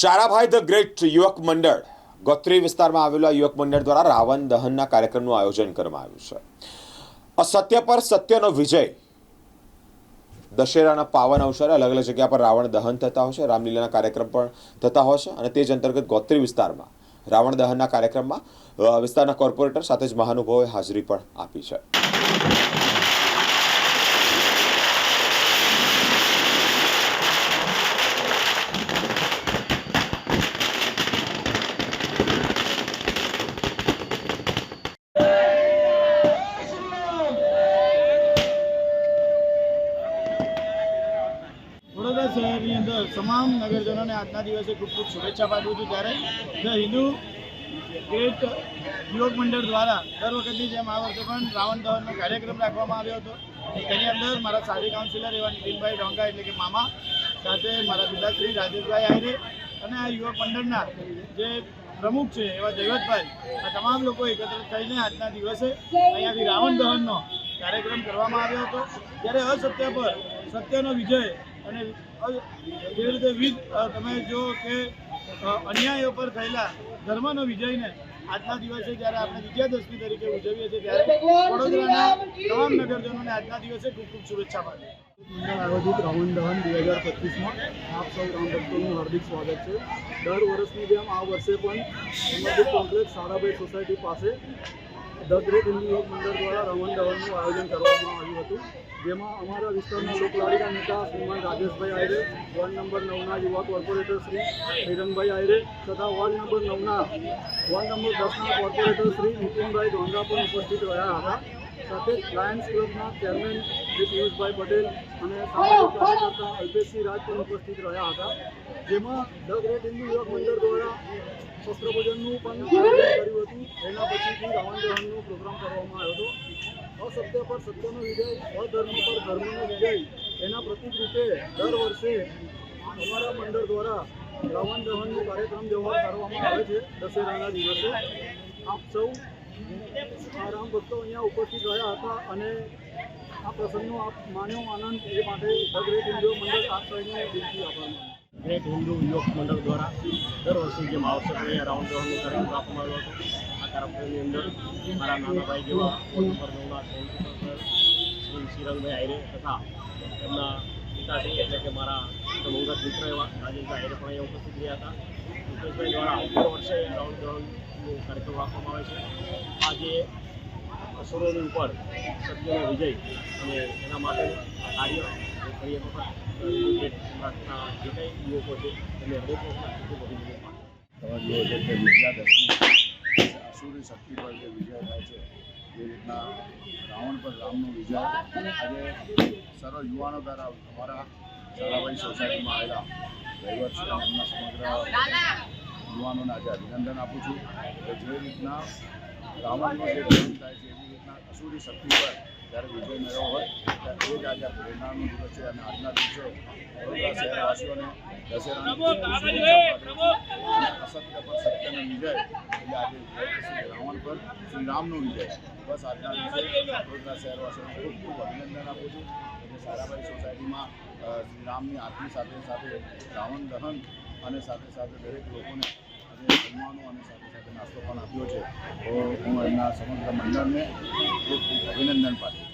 શારાભાઈ the great યુવક મંડળ, ગોત્રી વિસ્તારમાં આવેલા યુવક મંડળ દ્વારા રાવણ દહનના કાર્યક્રમનું આયોજન કરવામાં આવ્યું છે. અસત્ય પર સત્યનો વિજય. દશેરાના પાવન અવસરે અલગ અલગ જગ્યા પર રાવણ દહન થતા હોય છે. રામલીલાના કાર્યક્રમ પણ થતા હોય છે અને તે જ અંતર્ગત ગોત્રી વિસ્તારમાં રાવણ દહનના કાર્યક્રમમાં વિસ્તારના કોર્પોરેટર સાથે જ મહાનુભાવોએ હાજરી પણ આપી છે વડોદરા શહેરની અંદર તમામ નગરજનોને આજના દિવસે ખૂબ ખૂબ શુભેચ્છા પાઠવું છું. ત્યારે ધ હિન્દુ ગ્રેટ યુવક મંડળ દ્વારા દર વખતની જેમ આ વર્ષે પણ રાવણ દહનનો કાર્યક્રમ રાખવામાં આવ્યો હતો. તેની અંદર મારા સાથી કાઉન્સિલર એવા નીતિનભાઈ ડોંગા એટલે કે મામા, સાથે મારા પિતાશ્રી રાજેશભાઈ આહિરે અને આ યુવક મંડળના જે પ્રમુખ છે એવા જયવતભાઈ આ તમામ લોકો એકત્ર થઈને આજના દિવસે અહીંયાથી રાવણ દહનનો કાર્યક્રમ કરવામાં આવ્યો હતો. ત્યારે અસત્ય પર સત્યનો વિજય અને જે રીતે વિધ તમે જો કે અન્યાય પર થયેલા ધર્મનો વિજયને આજના દિવસે જ્યારે આપણે વિજયાદશમી તરીકે ઉજવીએ છીએ, ત્યારે વડોદરાના તમામ નગરજનોને આજના દિવસે ખૂબ ખૂબ શુભેચ્છા પાઠવું. આયોજિત રાવણ દહન બે હજાર પચીસમાં. આપ સૌ રામભક્તોનું હાર્દિક સ્વાગત છે. દર વર્ષની જેમ આ વર્ષે પણ કોમ્પ્લેક્સ સારાભાઈ સોસાયટી પાસે ધ ગ્રેટ હિન્દુ યોગ મંડળ દ્વારા રાવણ દહનનું આયોજન કરવામાં આવ્યું હતું, જેમાં અમારા વિસ્તારના લોકલાડીના નેતા શ્રીમાન રાજેશભાઈ આયરે, વોર્ડ નંબર નવના યુવા કોર્પોરેટર શ્રી હિરણભાઈ આયરે તથા વોર્ડ નંબર નવના, વોર્ડ નંબર દસના કોર્પોરેટર શ્રી નીતિનભાઈ ધોંડા પણ ઉપસ્થિત રહ્યા હતા. સાથે જ લાયન્સ ક્લબના ચેરમેન શ્રી પિયુષભાઈ પટેલ અને સામાજિક કાર્યકર્તા અલ્પેશસિંહ રાજ પણ ઉપસ્થિત રહ્યા હતા. જેમાં ધ ગ્રેટ હિન્દુ યુવક મંડળ દ્વારા શસ્ત્રપૂજનનું પણ આયોજન કર્યું હતું. એના પછીથી રાવણ દહનનો પ્રોગ્રામ કરવામાં આવ્યો હતો. અસત્ય પર સત્યનો વિજય અધર્મ પર ધર્મનો વિજય એના પ્રતિક રૂપે દર વર્ષે અમારા મંડળ દ્વારા રાવણ દહનનો કાર્યક્રમ જેવો કરવામાં આવે છે દશેરાના દિવસે. આપ સૌ આ રામ ભક્તો અહીંયા ઉપસ્થિત રહ્યા હતા અને આ પ્રસંગનો આપ આનંદ એ માટે ગ્રેટ હિન્દુ મંડળ આપ સૌને હિન્દુ યુવક મંડળ દ્વારા દર વર્ષે જેમ આવશે અહીંયા રાઉન્ડ દોડનો કાર્યક્રમ રાખવામાં આવ્યો હતો, આ કાર્યક્રમની અંદર મારા નાના ભાઈ જેવા નંબર નવના શ્રી શ્રીરંગભાઈ આયરે તથા એમના પિતાશ્રી એટલે કે મારા મંગત મિત્ર એવા રાજેશભાઈ આયરે પણ અહીંયા ઉપસ્થિત રહ્યા હતા. મુકેશભાઈ દ્વારા દર વર્ષે રાઉન્ડ દોડનો કાર્યક્રમ રાખવામાં આવે છે. આજે અસુરોની ઉપર સત્યનો વિજય અને એના માટે કાર્ય ફરી જે કંઈ યુવકો છે, એમને હરેક વખત શક્તિ પર જે વિજય થાય છે, એ રીતના રાવણ પર રામનો વિજય આજે સર્વ યુવાનો દ્વારા અમારા સારાભાઈ સોસાયટીમાં આવેલા વહીવટ અને એમના સમગ્ર યુવાનોને આજે અભિનંદન આપું છું કે જે રીતના રાવણનો જે દહન થાય છે, એવી રીતના અસુરી શક્તિ પર જ્યારે વિજય મેળવ્યો હોય, ત્યારે એ જ આજે પ્રેરણાનો દિવસ છે અને આજના દિવસે વડોદરા શહેરવાસીઓને દશેરાની અસત્ય પર સત્યનો વિજય, એટલે આજે રાવણ પર શ્રી રામનો વિજય. બસ આજના દિવસે વડોદરા શહેરવાસીઓને ખૂબ ખૂબ અભિનંદન આપું છું. એટલે સારાભાઈ સોસાયટીમાં શ્રી રામની આરતી સાથે સાથે રાવણ દહન અને સાથે સાથે દરેક લોકોને જમવાનું અને સાથે સાથે નાસ્તો પણ આપ્યો છે. તો હું એમના સમગ્ર મંડળને અભિનંદન પાઠવું